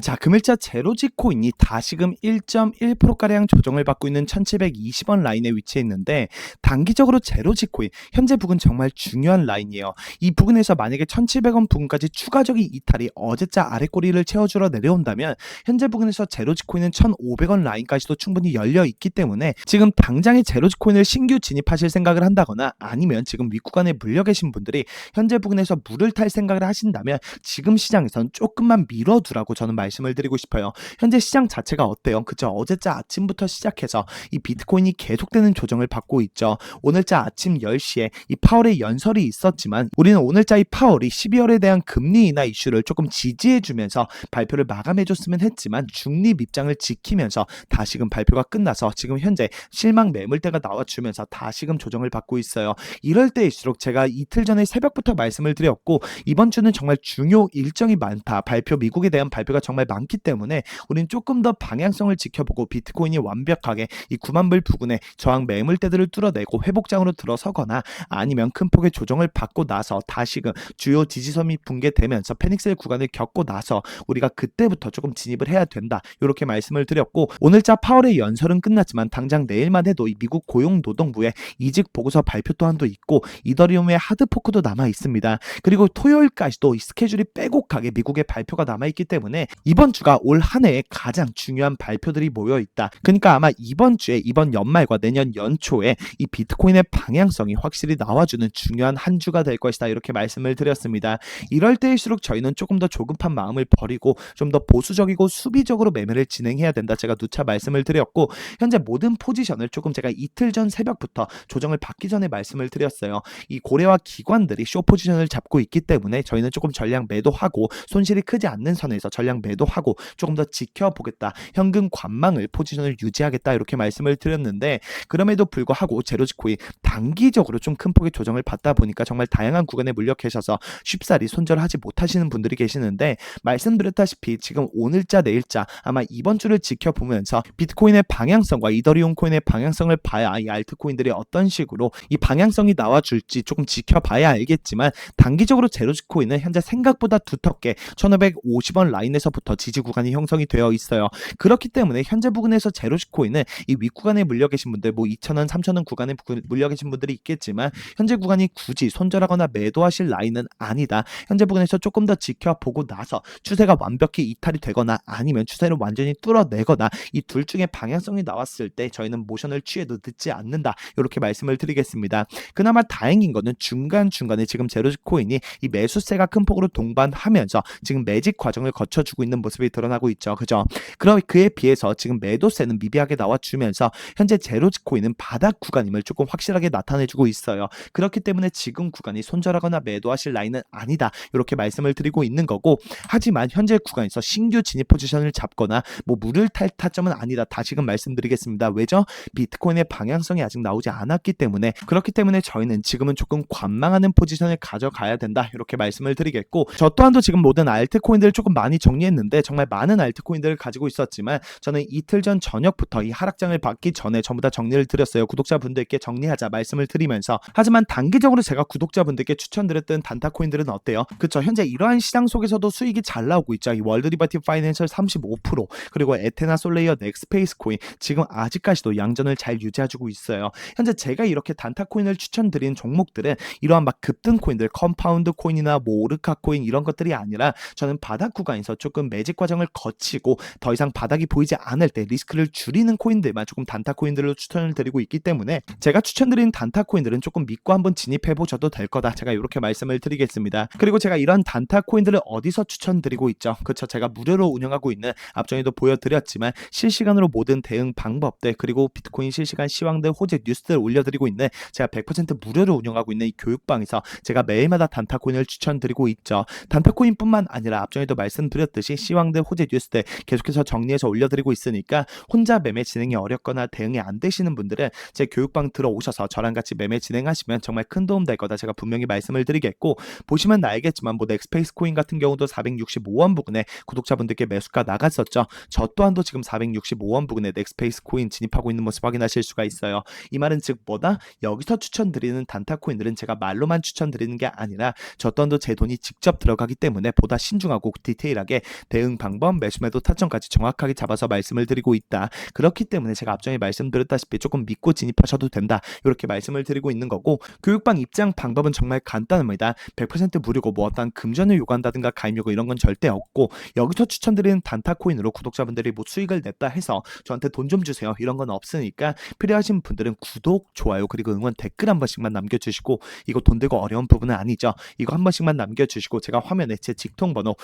자, 금일자 제로지 코인이 다시금 1.1%가량 조정을 받고 있는 1720원 라인에 위치해 있는데 단기적으로 제로지 코인 현재 부근 정말 중요한 라인이에요. 이 부근에서 만약에 1700원 부근까지 추가적인 이탈이 어제자 아래 꼬리를 채워주러 내려온다면 현재 부근에서 제로지 코인은 1500원 라인까지도 충분히 열려 있기 때문에 지금 당장의 제로지 코인을 신규 진입하실 생각을 한다거나 아니면 지금 윗구간에 물려 계신 분들이 현재 부근에서 물을 탈 생각을 하신다면 지금 시장에선 조금만 미뤄두라고 저는 말 씀을 드리고 싶어요. 현재 시장 자체가 어때요? 그죠? 어제자 아침부터 시작해서 이 비트코인이 계속되는 조정을 받고 있죠. 오늘자 아침 10시에 이 파월의 연설이 있었지만 우리는 오늘자 이 파월이 12월에 대한 금리 인하 이슈를 조금 지지해주면서 발표를 마감해줬으면 했지만 중립 입장을 지키면서 다시금 발표가 끝나서 지금 현재 실망 매물대가 나와주면서 다시금 조정을 받고 있어요. 이럴 때일수록 제가 이틀 전에 새벽부터 말씀을 드렸고 이번 주는 정말 중요 일정이 많다. 발표 미국에 대한 발표가 정말 많기 때문에 우리는 조금 더 방향성을 지켜보고 비트코인이 완벽하게 이 9만 불 부근에 저항 매물대들을 뚫어내고 회복장으로 들어서거나 아니면 큰 폭의 조정을 받고 나서 다시금 주요 지지섬이 붕괴되면서 페닉셀 구간을 겪고 나서 우리가 그때부터 조금 진입을 해야 된다. 이렇게 말씀을 드렸고 오늘자 파월의 연설은 끝났지만 당장 내일만 해도 이 미국 고용노동부의 이직 보고서 발표 또한도 있고 이더리움의 하드포크도 남아 있습니다. 그리고 토요일까지도 이 스케줄이 빼곡하게 미국의 발표가 남아 있기 때문에 이번 주가 올 한 해의 가장 중요한 발표들이 모여 있다. 그러니까 아마 이번 주에 이번 연말과 내년 연초에 이 비트코인의 방향성이 확실히 나와주는 중요한 한 주가 될 것이다. 이렇게 말씀을 드렸습니다. 이럴 때일수록 저희는 조금 더 조급한 마음을 버리고 좀 더 보수적이고 수비적으로 매매를 진행해야 된다. 제가 누차 말씀을 드렸고 현재 모든 포지션을 조금 제가 이틀 전 새벽부터 조정을 받기 전에 말씀을 드렸어요. 이 고래와 기관들이 쇼 포지션을 잡고 있기 때문에 저희는 조금 전량 매도하고 손실이 크지 않는 선에서 전량 매도 하고 조금 더 지켜보겠다. 현금 관망을 포지션을 유지하겠다. 이렇게 말씀을 드렸는데 그럼에도 불구하고 제로지코인 단기적으로 좀 큰 폭의 조정을 받다 보니까 정말 다양한 구간에 물려 계셔서 쉽사리 손절하지 못하시는 분들이 계시는데 말씀드렸다시피 지금 오늘자 내일자 아마 이번 주를 지켜보면서 비트코인의 방향성과 이더리움 코인의 방향성을 봐야 이 알트코인들이 어떤 식으로 이 방향성이 나와줄지 조금 지켜봐야 알겠지만 단기적으로 제로지코인은 현재 생각보다 두텁게 1550원 라인에서부터 지지 구간이 형성이 되어 있어요. 그렇기 때문에 현재 부근에서 제로지코인은 이 윗구간에 물려 계신 분들 뭐 2,000원, 3,000원 구간에 물려 계신 분들이 있겠지만 현재 구간이 굳이 손절하거나 매도하실 라인은 아니다. 현재 부근에서 조금 더 지켜보고 나서 추세가 완벽히 이탈이 되거나 아니면 추세를 완전히 뚫어내거나 이 둘 중에 방향성이 나왔을 때 저희는 모션을 취해도 늦지 않는다. 이렇게 말씀을 드리겠습니다. 그나마 다행인 거는 중간중간에 지금 제로코인이 이 매수세가 큰 폭으로 동반하면서 지금 매직 과정을 거쳐주고 있는 모습이 드러나고 있죠. 그죠? 그럼 그에 비해서 지금 매도세는 미비하게 나와주면서 현재 제로코인은 바닥 구간임을 조금 확실하게 나타내주고 있어요. 그렇기 때문에 지금 구간이 손절하거나 매도하실 라인은 아니다. 이렇게 말씀을 드리고 있는 거고 하지만 현재 구간에서 신규 진입 포지션을 잡거나 뭐 물을 탈 타점은 아니다. 다시금 말씀드리겠습니다. 왜죠? 비트코인의 방향성이 아직 나오지 않았기 때문에 그렇기 때문에 저희는 지금은 조금 관망하는 포지션을 가져가야 된다. 이렇게 말씀을 드리겠고 저 또한도 지금 모든 알트코인들을 조금 많이 정리했는데 정말 많은 알트코인들을 가지고 있었지만 저는 이틀 전 저녁부터 이 하락장을 받기 전에 전부 다 정리를 드렸어요. 구독자분들께 정리하자 말씀을 드리면서 하지만 단기적으로 제가 구독자분들께 추천드렸던 단타코인들은 어때요? 그쵸 현재 이러한 시장 속에서도 수익이 잘 나오고 있죠. 이 월드 리버티 파이낸셜 35% 그리고 에테나 솔레이어 넥스페이스 코인 지금 아직까지도 양전을 잘 유지해주고 있어요. 현재 제가 이렇게 단타 코인을 추천드린 종목들은 이러한 막 급등 코인들 컴파운드 코인이나 뭐 오르카 코인 이런 것들이 아니라 저는 바닥 구간에서 조금 매직 과정을 거치고 더 이상 바닥이 보이지 않을 때 리스크를 줄이는 코인들만 조금 단타 코인들로 추천을 드리고 있기 때문에 제가 추천드린 단타 코인들은 조금 믿고 한번 진입해 보셔도 될 거다. 제가 이렇게 말씀을 드리겠습니다. 그리고 제가 이런 단타 코인들을 어디서 추천드리고 있죠? 그쵸 제가 무료로 운영하고 있는 앞전에도 보여드렸지만 실시간으로 모든 대응 방법들 그리고 비트코인 실시간 시황들 호재 뉴스들 올려드리고 있는 제가 100% 무료로 운영하고 있는 이 교육방에서 제가 매일마다 단타 코인을 추천드리고 있죠. 단타 코인뿐만 아니라 앞전에도 말씀드렸듯이 시황들 호재 뉴스들 계속해서 정리해서 올려드리고 있으니까 혼자 매매 진행이 어렵거나 대응이 안 되시는 분들은 제 교육방 들어오셔서 저랑 같이 매매 진행하시면 정말 큰 도움 될 거다 제가 분명히 말씀을 드리겠고 보시면 알겠지만 뭐 넥스페이스 코인 같은 경우도 465원 부근에 구독자분들께 매수가 나갔었죠. 저 또한도 지금 465원 부근에 넥스페이스 코인 진입하고 있는 모습 확인하실 수가 있어요. 이 말은 즉 뭐다? 여기서 추천드리는 단타 코인들은 제가 말로만 추천드리는 게 아니라 저 또한도 제 돈이 직접 들어가기 때문에 보다 신중하고 디테일하게 대응 방법, 매수 매도 타점까지 정확하게 잡아서 말씀을 드리고 있다. 그렇기 때문에 제가 앞전에 말씀드렸다시피 조금 믿고 진입하셔도 된다. 이렇게 말씀을 드리고 있는 거고 교육방 입장 방법은 정말 간단합니다. 100% 무료고 뭐 어떤 금전을 요구한다든가 가입 요구 이런 건 절대 없고 여기서 추천드리는 단타 코인으로 구독자분들이 뭐 수익을 냈다 해서 저한테 돈 좀 주세요. 이런 건 없으니까 필요하신 분들은 구독, 좋아요 그리고 응원 댓글 한 번씩만 남겨주시고 이거 돈 들고 어려운 부분은 아니죠. 이거 한 번씩만 남겨주시고 제가 화면에 제 직통 번호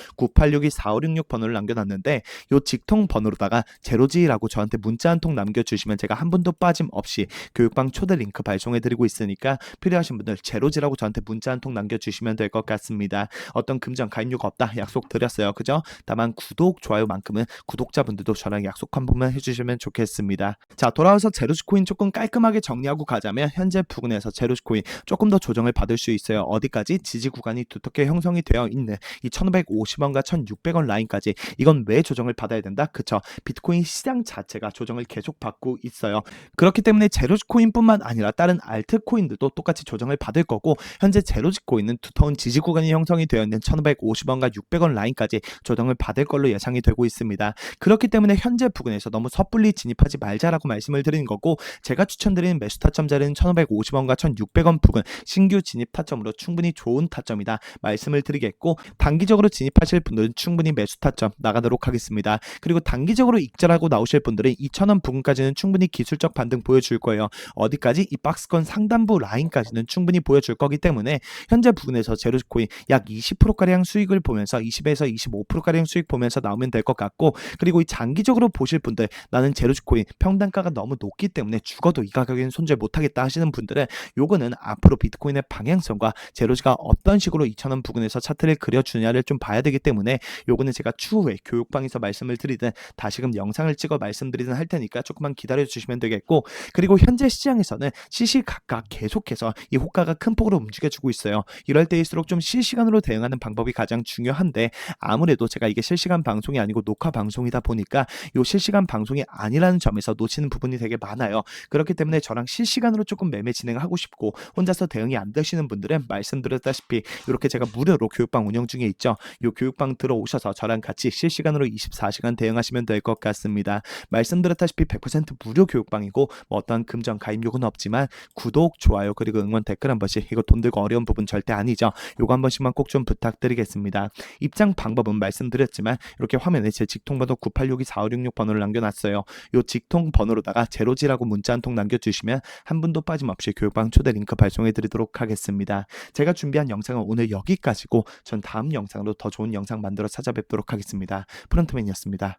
9862-4566 번호를 남겨놨는데 요 직통 번호로다가 제로지라고 저한테 문자 한 통 남겨주시면 제가 한 분도 빠짐없이 교육방 초대 링크 발송해드리고 있으니까 필요하신 분들 제로지라고 저한테 문자 한 통 남겨주시면 될 것 같습니다. 어떤 금전 가입 요구 없다 약속 드렸어요. 그죠? 다만 구독, 좋아요만큼은 구독자분들도 저랑 약속 한 번만 해주시면 좋겠습니다. 자 돌아와서 제로지 코인 조금 깔끔하게 정리하고 가자면 현재 부근에서 제로지 코인 조금 더 조정을 받을 수 있어요. 어디까지 지지 구간이 두텁게 형성이 되어 있는 이 1550원과 1600원 라인 까지 이건 왜 조정을 받아야 된다? 그쵸? 비트코인 시장 자체가 조정을 계속 받고 있어요. 그렇기 때문에 제로지 코인뿐만 아니라 다른 알트 코인들도 똑같이 조정을 받을 거고 현재 제로지 코인은 두터운 지지 구간이 형성이 되어 있는 1550원과 600원 라인까지 조정을 받을 걸로 예상이 되고 있습니다. 그렇기 때문에 현재 부근에서 너무 섣불리 진입하지 말자라고 말씀을 드리는 거고 제가 추천드리는 매수 타점 자리는 1550원과 1600원 부근 신규 진입 타점으로 충분히 좋은 타점이다 말씀을 드리겠고 단기적으로 진입하실 분들은 충분히 매수 타점 나가도록 하겠습니다. 그리고 단기적으로 익절하고 나오실 분들은 2,000원 부근까지는 충분히 기술적 반등 보여줄 거예요. 어디까지 이 박스권 상단부 라인까지는 충분히 보여줄 거기 때문에 현재 부근에서 제로코인 약 20%가량 수익을 보면서 20에서 25%가량 수익 보면서 나오면 될 것 같고 그리고 이 장기적으로 보실 분들 나는 제로코인 평단가가 너무 높기 때문에 죽어도 이 가격에는 손절 못하겠다 하시는 분들은 요거는 앞으로 비트코인의 방향성과 제로지가 어떤 식으로 2,000원 부근에서 차트를 그려주냐를 좀 봐야 되기 때문에 요거는 제가 추후에 교육방에서 말씀을 드리든 다시금 영상을 찍어 말씀드리든 할 테니까 조금만 기다려 주시면 되겠고 그리고 현재 시장에서는 시시각각 계속해서 이 호가가 큰 폭으로 움직여주고 있어요. 이럴 때일수록 좀 실시간으로 대응하는 방법이 가장 중요한데 아무래도 제가 이게 실시간 방송이 아니고 녹화 방송이다 보니까 요 실시간 방송이 아니라는 점에서 놓치는 부분이 되게 많아요. 그렇기 때문에 저랑 실시간으로 조금 매매 진행을 하고 싶고 혼자서 대응이 안 되시는 분들은 말씀드렸다시피 이렇게 제가 무료로 교육방 운영 중에 있죠. 요 교육방 들어오셔서 저랑 같이 실시간으로 24시간 대응하시면 될 것 같습니다. 말씀드렸다시피 100% 무료 교육방이고 뭐 어떤 금전 가입 요구는 없지만 구독, 좋아요 그리고 응원 댓글 한 번씩 이거 돈 들고 어려운 부분 절대 아니죠. 요거 한 번씩만 꼭 좀 부탁드리겠습니다. 입장 방법은 말씀드렸지만 이렇게 화면에 제 직통 번호 9862-4566 번호를 남겨놨어요. 요 직통 번호로다가 제로지라고 문자 한 통 남겨주시면 한 분도 빠짐없이 교육방 초대 링크 발송해드리도록 하겠습니다. 제가 준비한 영상은 오늘 여기까지고 전 다음 영상으로 더 좋은 영상 만들어 찾아뵙도록 하겠습니다. 프런트맨이었습니다.